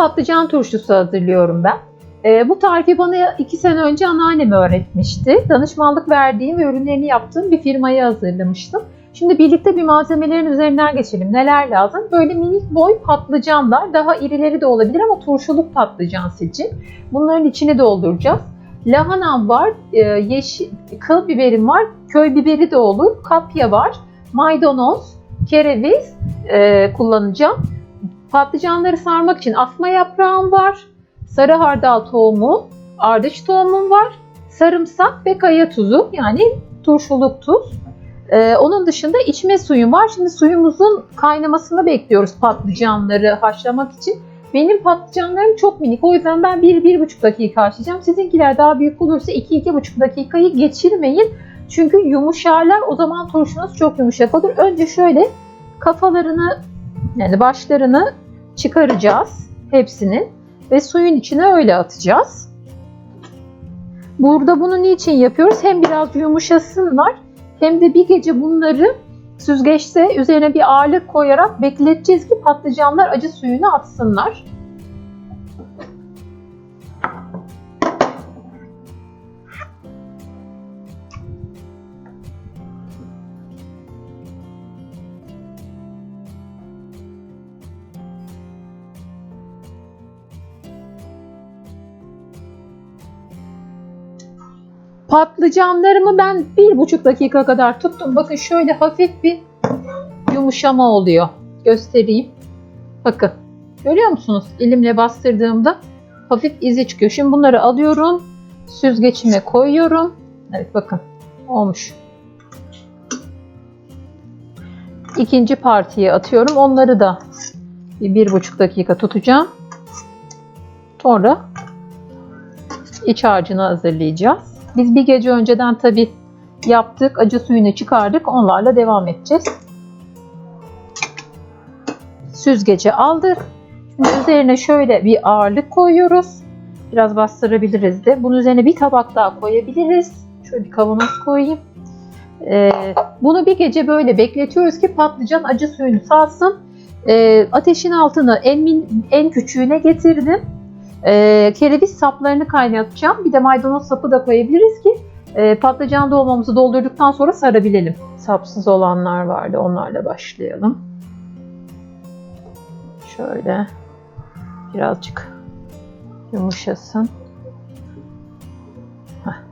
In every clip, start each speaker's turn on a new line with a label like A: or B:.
A: patlıcan turşusu hazırlıyorum ben. Ee, bu tarifi bana iki sene önce anneannem öğretmişti. Danışmanlık verdiğim ve ürünlerini yaptığım bir firmayı hazırlamıştım. Şimdi birlikte bir malzemelerin üzerinden geçelim. Neler lazım? Böyle minik boy patlıcanlar. Daha irileri de olabilir ama turşuluk patlıcan seçin. Bunların içine dolduracağız. Lahanam var, e, yeşil, kıl biberim var, köy biberi de olur, kapya var, maydanoz, kereviz e, kullanacağım. Patlıcanları sarmak için asma yaprağım var, sarı hardal tohumu, ardıç tohumum var, sarımsak ve kaya tuzu yani turşuluk tuz. Ee, onun dışında içme suyum var. Şimdi suyumuzun kaynamasını bekliyoruz patlıcanları haşlamak için. Benim patlıcanlarım çok minik. O yüzden ben 1-1,5 dakika haşlayacağım. Sizinkiler daha büyük olursa 2-2,5 dakikayı geçirmeyin. Çünkü yumuşarlar. O zaman turşunuz çok yumuşak olur. Önce şöyle kafalarını yani başlarını çıkaracağız hepsinin ve suyun içine öyle atacağız. Burada bunu niçin yapıyoruz? Hem biraz yumuşasınlar hem de bir gece bunları süzgeçte üzerine bir ağırlık koyarak bekleteceğiz ki patlıcanlar acı suyunu atsınlar. Patlıcanlarımı ben bir buçuk dakika kadar tuttum. Bakın şöyle hafif bir yumuşama oluyor. Göstereyim. Bakın. Görüyor musunuz? Elimle bastırdığımda hafif izi çıkıyor. Şimdi bunları alıyorum. Süzgeçime koyuyorum. Evet bakın. Olmuş. İkinci partiye atıyorum. Onları da bir, buçuk dakika tutacağım. Sonra iç harcını hazırlayacağız. Biz bir gece önceden tabi yaptık. Acı suyunu çıkardık. Onlarla devam edeceğiz. Süzgeci aldık. Şimdi üzerine şöyle bir ağırlık koyuyoruz. Biraz bastırabiliriz de. Bunun üzerine bir tabak daha koyabiliriz. Şöyle bir kavanoz koyayım. Ee, bunu bir gece böyle bekletiyoruz ki patlıcan acı suyunu salsın. Ee, ateşin altını en, min, en küçüğüne getirdim. Ee, kereviz saplarını kaynatacağım. Bir de maydanoz sapı da koyabiliriz ki e, patlıcan dolmamızı doldurduktan sonra sarabilelim. Sapsız olanlar vardı. Onlarla başlayalım. Şöyle birazcık yumuşasın. Heh.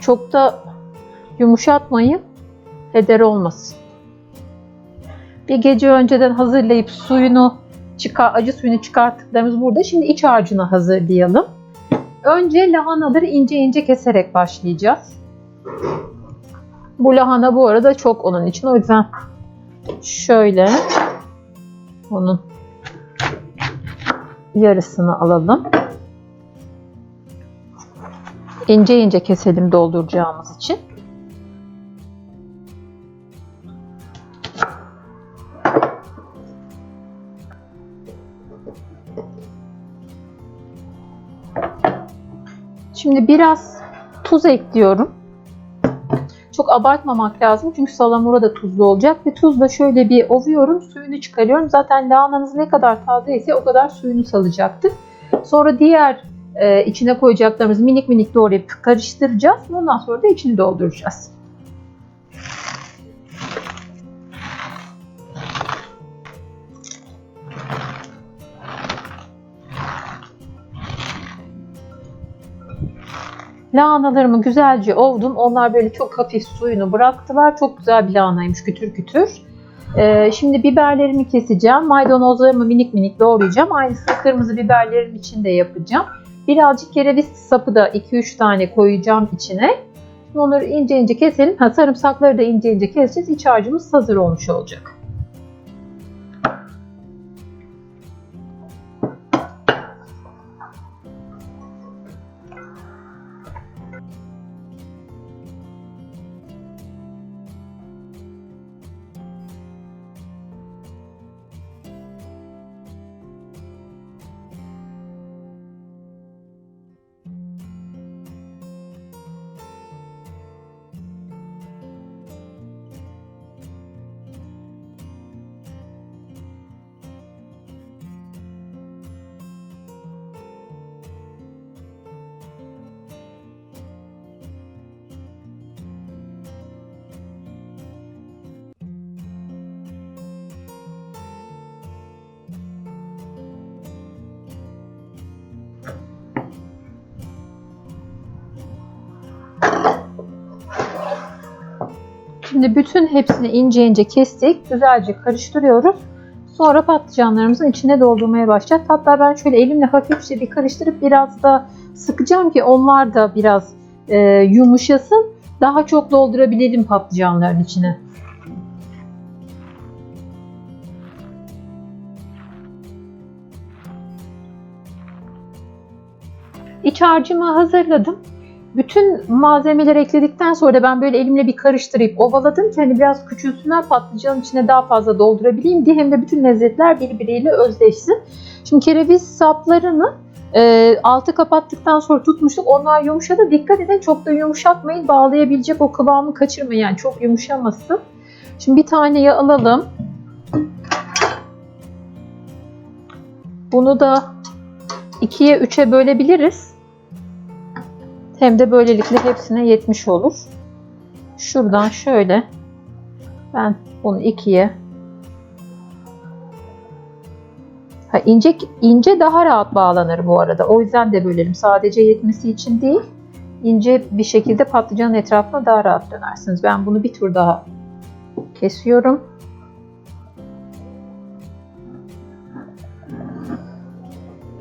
A: Çok da yumuşatmayın. Heder olmasın. Bir gece önceden hazırlayıp suyunu çıkar, acı suyunu çıkarttıklarımız burada. Şimdi iç harcını hazırlayalım. Önce lahanaları ince ince keserek başlayacağız. Bu lahana bu arada çok onun için. O yüzden şöyle onun yarısını alalım. İnce ince keselim dolduracağımız için. Şimdi biraz tuz ekliyorum. Çok abartmamak lazım çünkü salamura da tuzlu olacak. Ve tuzla şöyle bir ovuyorum, suyunu çıkarıyorum. Zaten lahananız ne kadar taze ise o kadar suyunu salacaktır. Sonra diğer e, içine koyacaklarımızı minik minik doğrayıp karıştıracağız. Ondan sonra da içini dolduracağız. Lahanalarımı güzelce ovdum. Onlar böyle çok hafif suyunu bıraktılar. Çok güzel bir lahanaymış kütür kütür. Ee, şimdi biberlerimi keseceğim. Maydanozlarımı minik minik doğrayacağım. Aynısını kırmızı biberlerim için de yapacağım. Birazcık kereviz sapı da 2-3 tane koyacağım içine. Şimdi onları ince ince keselim. Ha, sarımsakları da ince ince keseceğiz. İç harcımız hazır olmuş olacak. Şimdi bütün hepsini ince ince kestik. Güzelce karıştırıyoruz. Sonra patlıcanlarımızın içine doldurmaya başlayacağız. Hatta ben şöyle elimle hafifçe bir karıştırıp biraz da sıkacağım ki onlar da biraz e, yumuşasın. Daha çok doldurabilelim patlıcanların içine. İç harcımı hazırladım. Bütün malzemeleri ekledikten sonra ben böyle elimle bir karıştırıp ovaladım ki hani biraz küçülsünler patlıcanın içine daha fazla doldurabileyim diye hem de bütün lezzetler birbiriyle özleşsin. Şimdi kereviz saplarını e, altı kapattıktan sonra tutmuştuk. Onlar yumuşadı. Dikkat edin çok da yumuşatmayın. Bağlayabilecek o kıvamı kaçırmayın. Yani çok yumuşamasın. Şimdi bir tane alalım. Bunu da ikiye üçe bölebiliriz. Hem de böylelikle hepsine yetmiş olur. Şuradan şöyle ben bunu ikiye ha, ince ince daha rahat bağlanır bu arada. O yüzden de bölelim. Sadece yetmesi için değil. ince bir şekilde patlıcanın etrafına daha rahat dönersiniz. Ben bunu bir tur daha kesiyorum.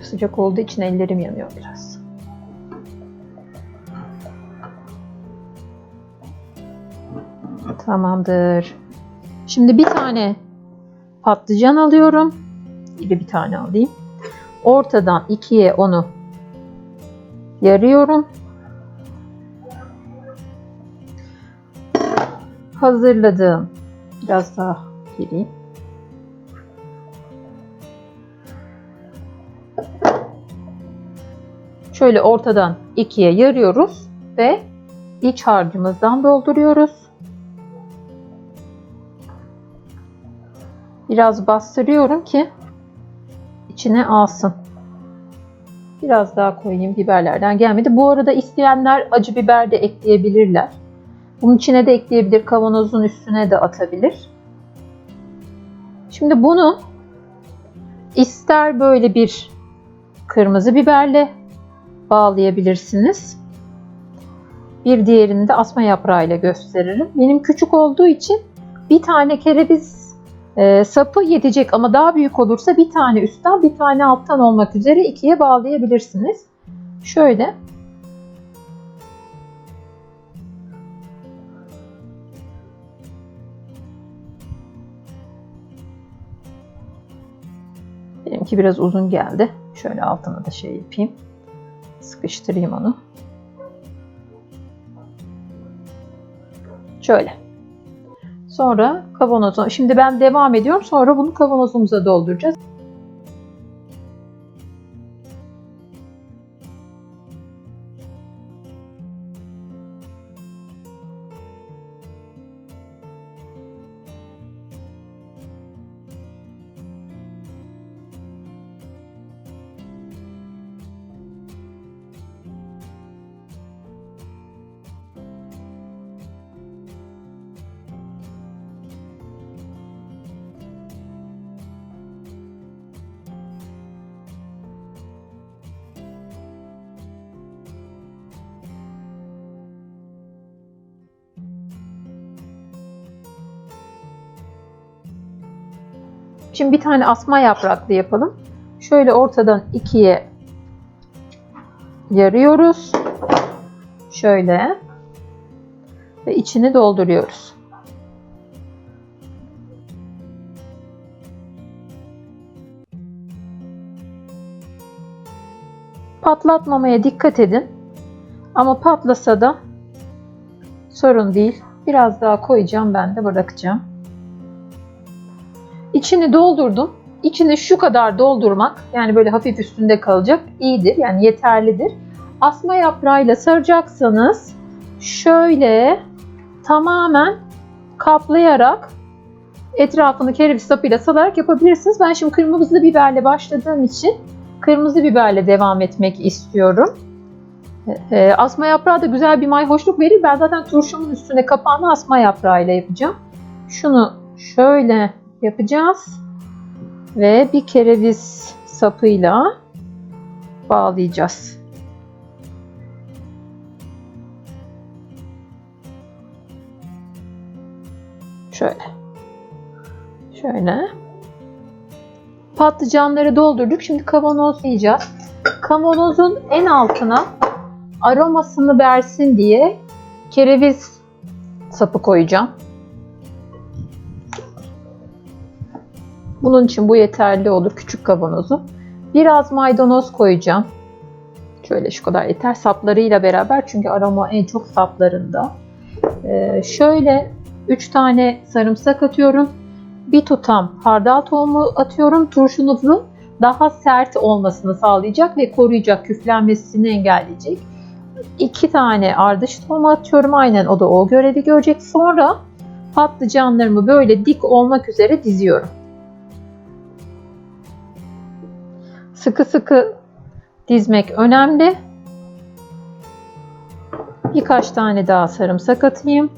A: Sıcak olduğu için ellerim yanıyor biraz. Tamamdır. Şimdi bir tane patlıcan alıyorum. İri bir tane alayım. Ortadan ikiye onu yarıyorum. Hazırladığım biraz daha gireyim. Şöyle ortadan ikiye yarıyoruz ve iç harcımızdan dolduruyoruz. Biraz bastırıyorum ki içine alsın. Biraz daha koyayım biberlerden gelmedi. Bu arada isteyenler acı biber de ekleyebilirler. Bunun içine de ekleyebilir. Kavanozun üstüne de atabilir. Şimdi bunu ister böyle bir kırmızı biberle bağlayabilirsiniz. Bir diğerini de asma yaprağıyla gösteririm. Benim küçük olduğu için bir tane kereviz e, sapı yetecek ama daha büyük olursa bir tane üstten bir tane alttan olmak üzere ikiye bağlayabilirsiniz. Şöyle Benimki biraz uzun geldi. Şöyle altına da şey yapayım. Sıkıştırayım onu. Şöyle. Sonra kavanoza. Şimdi ben devam ediyorum. Sonra bunu kavanozumuza dolduracağız. Şimdi bir tane asma yapraklı yapalım. Şöyle ortadan ikiye yarıyoruz. Şöyle. Ve içini dolduruyoruz. Patlatmamaya dikkat edin. Ama patlasa da sorun değil. Biraz daha koyacağım ben de bırakacağım. İçini doldurdum. İçini şu kadar doldurmak yani böyle hafif üstünde kalacak iyidir yani yeterlidir. Asma yaprağıyla saracaksanız şöyle tamamen kaplayarak etrafını kereviz sapıyla salarak yapabilirsiniz. Ben şimdi kırmızı biberle başladığım için kırmızı biberle devam etmek istiyorum. E, asma yaprağı da güzel bir mayhoşluk verir. Ben zaten turşumun üstüne kapağını asma yaprağıyla yapacağım. Şunu şöyle yapacağız. Ve bir kereviz sapıyla bağlayacağız. Şöyle. Şöyle. Patlıcanları doldurduk. Şimdi kavanozlayacağız. Kavanozun en altına aromasını versin diye kereviz sapı koyacağım. Bunun için bu yeterli olur küçük kavanozu. Biraz maydanoz koyacağım. Şöyle şu kadar yeter. Saplarıyla beraber çünkü aroma en çok saplarında. Ee, şöyle 3 tane sarımsak atıyorum. Bir tutam hardal tohumu atıyorum. Turşunuzun daha sert olmasını sağlayacak ve koruyacak, küflenmesini engelleyecek. 2 tane ardış tohumu atıyorum. Aynen o da o görevi görecek. Sonra patlıcanlarımı böyle dik olmak üzere diziyorum. Sıkı sıkı dizmek önemli. Birkaç tane daha sarımsak atayım.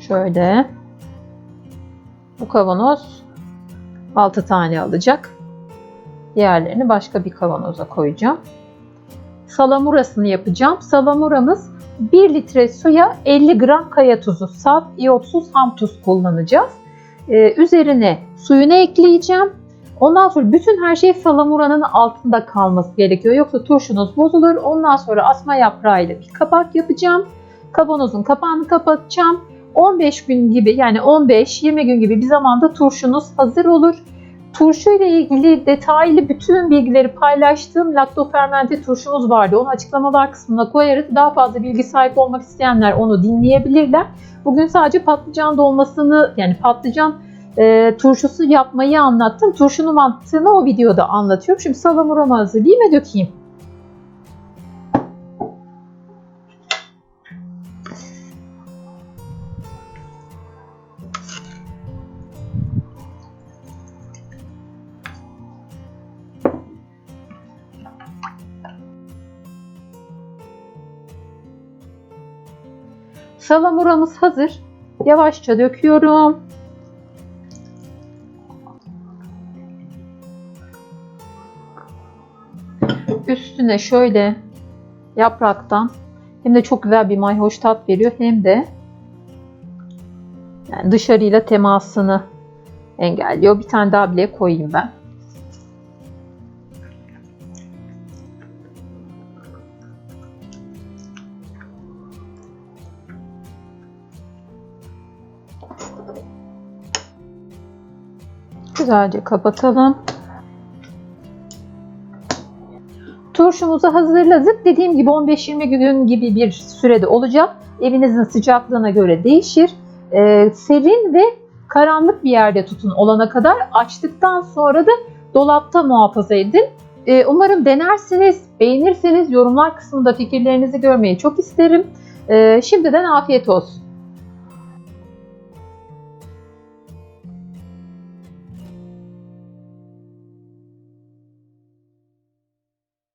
A: Şöyle. Bu kavanoz 6 tane alacak. Diğerlerini başka bir kavanoza koyacağım. Salamurasını yapacağım. Salamuramız 1 litre suya 50 gram kaya tuzu, saf, iyotsuz ham tuz kullanacağız. Ee, üzerine suyunu ekleyeceğim. Ondan sonra bütün her şey salamuranın altında kalması gerekiyor. Yoksa turşunuz bozulur. Ondan sonra asma yaprağıyla bir kapak yapacağım. Kavanozun kapağını kapatacağım. 15 gün gibi yani 15-20 gün gibi bir zamanda turşunuz hazır olur. Turşu ile ilgili detaylı bütün bilgileri paylaştığım laktofermente turşumuz vardı. Onu açıklamalar kısmına koyarız. Daha fazla bilgi sahip olmak isteyenler onu dinleyebilirler. Bugün sadece patlıcan dolmasını yani patlıcan e, turşusu yapmayı anlattım. Turşunun mantığını o videoda anlatıyorum. Şimdi salamuramı hazırlayayım ve dökeyim. Salamuramız hazır. Yavaşça döküyorum. Üstüne şöyle yapraktan hem de çok güzel bir mayhoş tat veriyor hem de yani dışarıyla temasını engelliyor. Bir tane daha bile koyayım ben. Güzelce kapatalım. Turşumuzu hazırladık. Dediğim gibi 15-20 gün gibi bir sürede olacak. Evinizin sıcaklığına göre değişir. Ee, serin ve karanlık bir yerde tutun olana kadar. Açtıktan sonra da dolapta muhafaza edin. Ee, umarım denersiniz, beğenirseniz yorumlar kısmında fikirlerinizi görmeyi çok isterim. Ee, şimdiden afiyet olsun.